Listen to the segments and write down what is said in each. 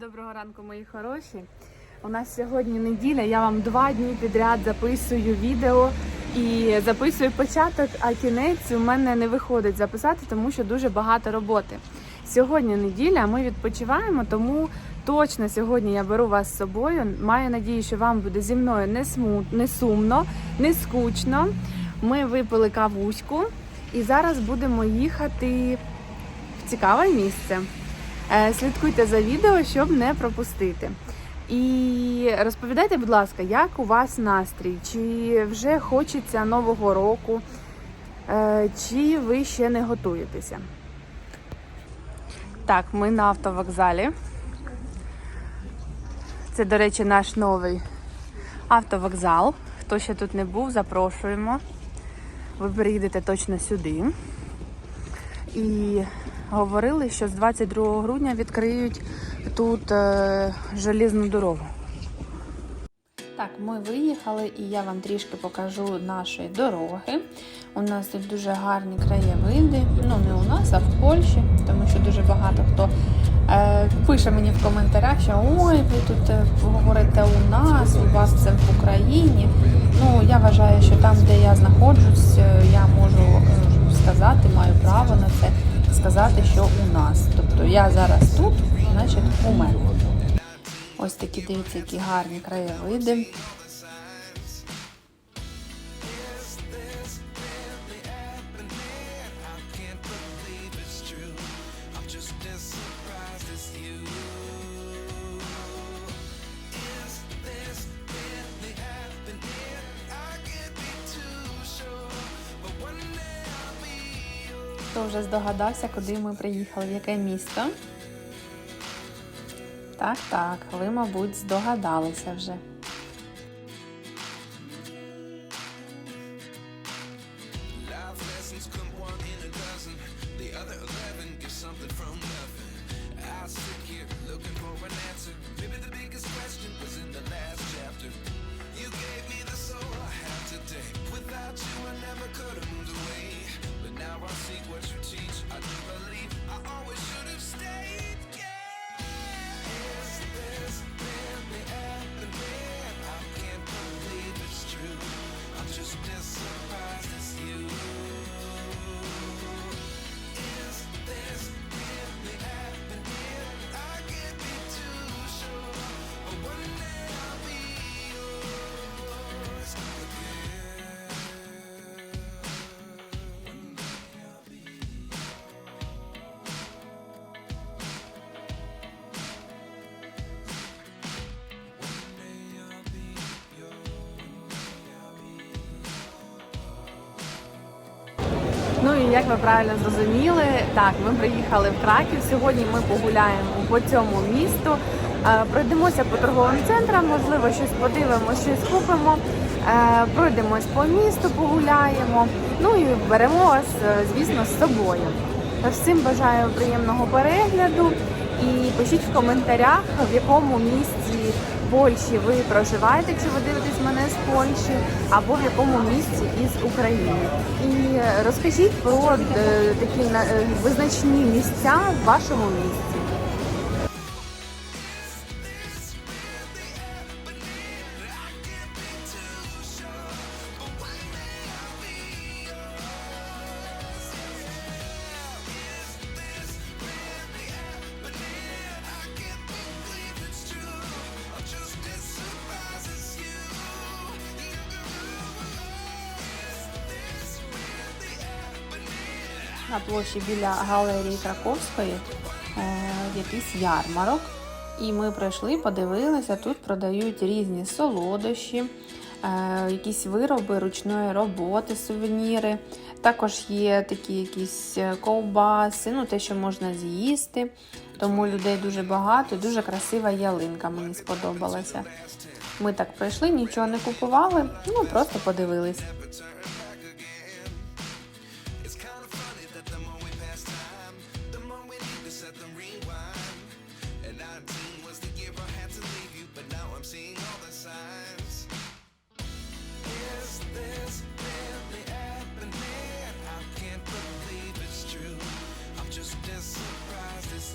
Доброго ранку, мої хороші. У нас сьогодні неділя. Я вам два дні підряд записую відео і записую початок, а кінець у мене не виходить записати, тому що дуже багато роботи. Сьогодні неділя, ми відпочиваємо, тому точно сьогодні я беру вас з собою. Маю надію, що вам буде зі мною не смут, не сумно, не скучно. Ми випили кавуську і зараз будемо їхати в цікаве місце. Е, Слідкуйте за відео, щоб не пропустити. І розповідайте, будь ласка, як у вас настрій? Чи вже хочеться Нового року, Е, чи ви ще не готуєтеся? Так, ми на автовокзалі. Це, до речі, наш новий автовокзал. Хто ще тут не був, запрошуємо. Ви приїдете точно сюди. І говорили, що з 22 грудня відкриють тут е, желізну дорогу. Так, ми виїхали і я вам трішки покажу наші дороги. У нас тут дуже гарні краєвиди. Ну, не у нас, а в Польщі, тому що дуже багато хто е, пише мені в коментарях, що ой, ви тут е, говорите у нас, у вас це в Україні. Ну, я вважаю, що там, де я знаходжусь, е, я можу е, сказати, маю право на це сказати, що у нас. Тобто я зараз тут, значить у мене. Ось такі дивіться, які гарні краєвиди. Хто вже здогадався, куди ми приїхали, в яке місто? Так, так, ви, мабуть, здогадалися вже. Ну і як ви правильно зрозуміли, так, ми приїхали в Краків. Сьогодні ми погуляємо по цьому місту. Е, Пройдемося по торговим центрам, можливо, щось подивимося, щось купимо. Е, Пройдемось по місту, погуляємо. Ну і беремо вас, е, звісно, з собою. Всім бажаю приємного перегляду і пишіть в коментарях, в якому місці Польщі ви проживаєте, якщо ви дивитесь мене з Польщі, або в якому місці із України. І розкажіть про е, такі е, визначні місця в вашому місці. На площі біля галерії Краковської е, якийсь ярмарок. І ми пройшли, подивилися, тут продають різні солодощі, е, якісь вироби ручної роботи, сувеніри. Також є такі якісь е, ковбаси, ну те, що можна з'їсти. Тому людей дуже багато, дуже красива ялинка мені сподобалася. Ми так пройшли, нічого не купували, ну просто подивились.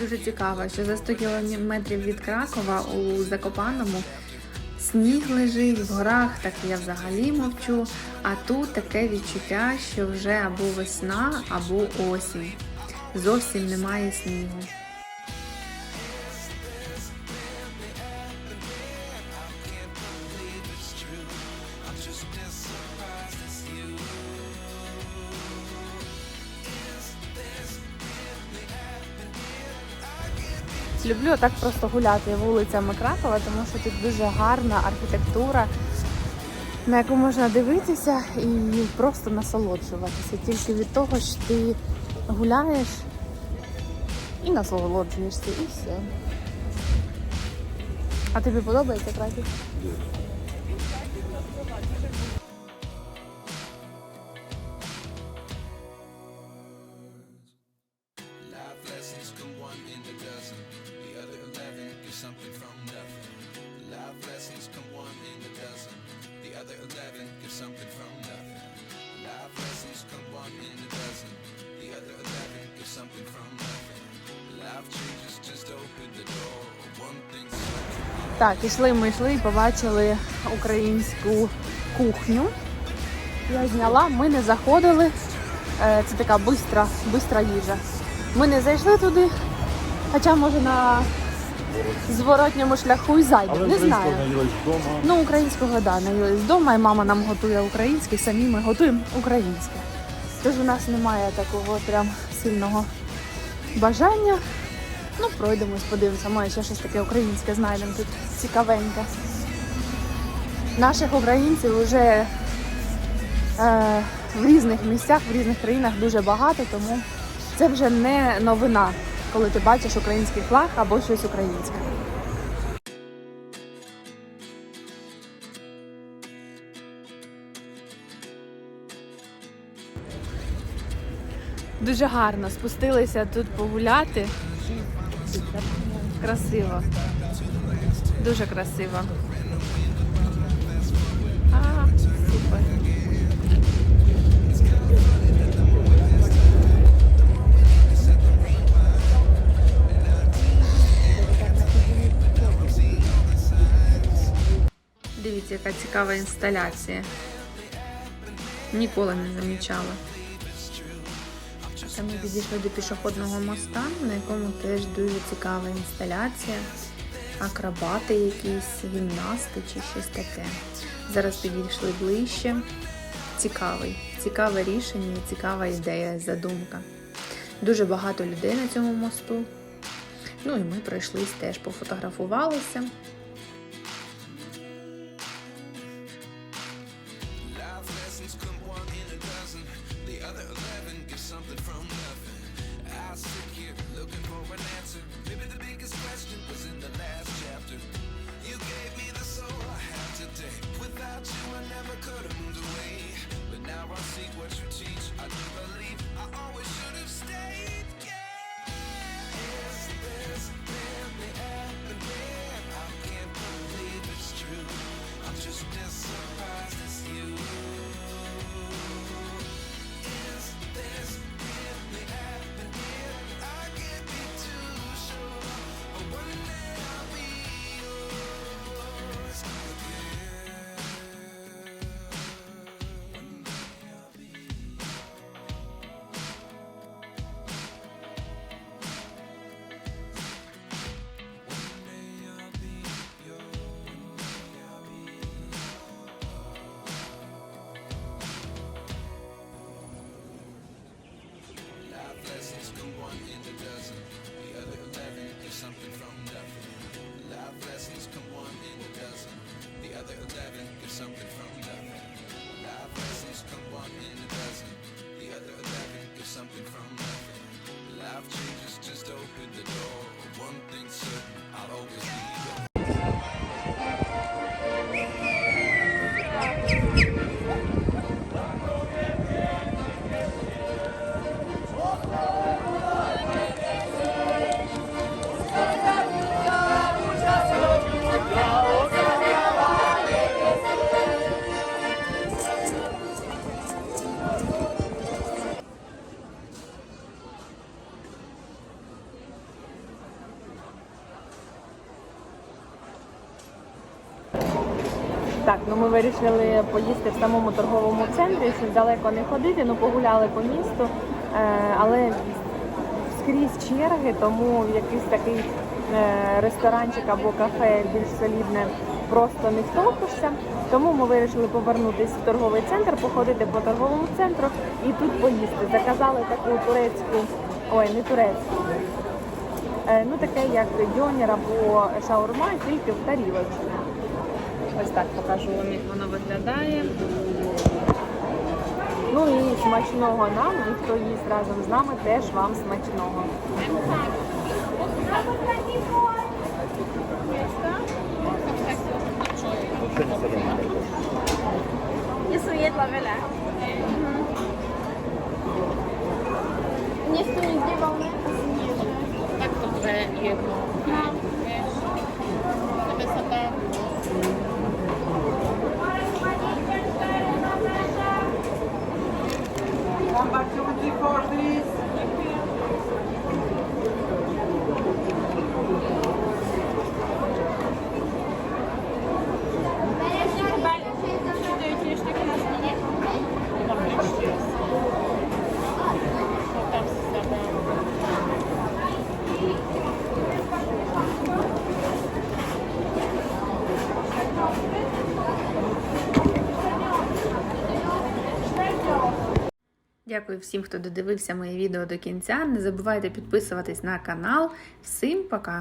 Дуже цікаво, що за 100 кілометрів від Кракова у Закопаному сніг лежить в горах, так я взагалі мовчу. А тут таке відчуття, що вже або весна, або осінь. Зовсім немає снігу. Люблю так просто гуляти вулицями Кракова, тому що тут дуже гарна архітектура, на яку можна дивитися і просто насолоджуватися. Тільки від того, що ти гуляєш і насолоджуєшся, і все. А тобі подобається Краків? Life something from nothing. Life lessons come one in a dozen. The other eleven get something from nothing. Life lessons come one in a dozen. The other eleven get something from nothing. Life changes just open the door. One certain. Так, ішли ми йшли і побачили українську кухню. Я зняла, ми не заходили. Е, Це така бистра, бистра їжа. Ми не зайшли туди, хоча може на зворотньому шляху і зайдемо. Але Не знаю. вдома. Ну, українського да, наїлись вдома, і мама нам готує українське, самі ми готуємо українське. Тож у нас немає такого прям сильного бажання. Ну, пройдемось, подивимося, може ще щось таке українське знайдемо тут цікавеньке. Наших українців вже е, в різних місцях, в різних країнах дуже багато, тому це вже не новина, коли ти бачиш український флаг або щось українське. Дуже гарно спустилися тут погуляти. Красиво. Дуже красиво. А, супер. Дивіться, яка цікава інсталяція. Ніколи не замічала. Та ми підійшли до пішохідного моста, на якому теж дуже цікава інсталяція. Акробати якісь, гімнасти чи щось таке. Зараз підійшли ближче. Цікавий, цікаве рішення, цікава ідея, задумка. Дуже багато людей на цьому мосту. Ну і ми пройшлись теж пофотографувалися. focus. Так, ну ми вирішили поїсти в самому торговому центрі, щоб далеко не ходити, ну погуляли по місту, е, але скрізь черги, тому якийсь такий е, ресторанчик або кафе більш солідне просто не втопишся. Тому ми вирішили повернутися в торговий центр, походити по торговому центру і тут поїсти. Заказали таку турецьку, ой, не турецьку. е, Ну, таке як дьонір або шаурма, тільки в тарілочці. Ось так покажу вам, як воно виглядає. Ну і смачного нам, і хто їсть разом з нами, теж вам смачного. Chcę nigdzie wolny. Так то вже jedno. four, three, Дякую всім, хто додивився моє відео до кінця. Не забувайте підписуватись на канал. Всім пока!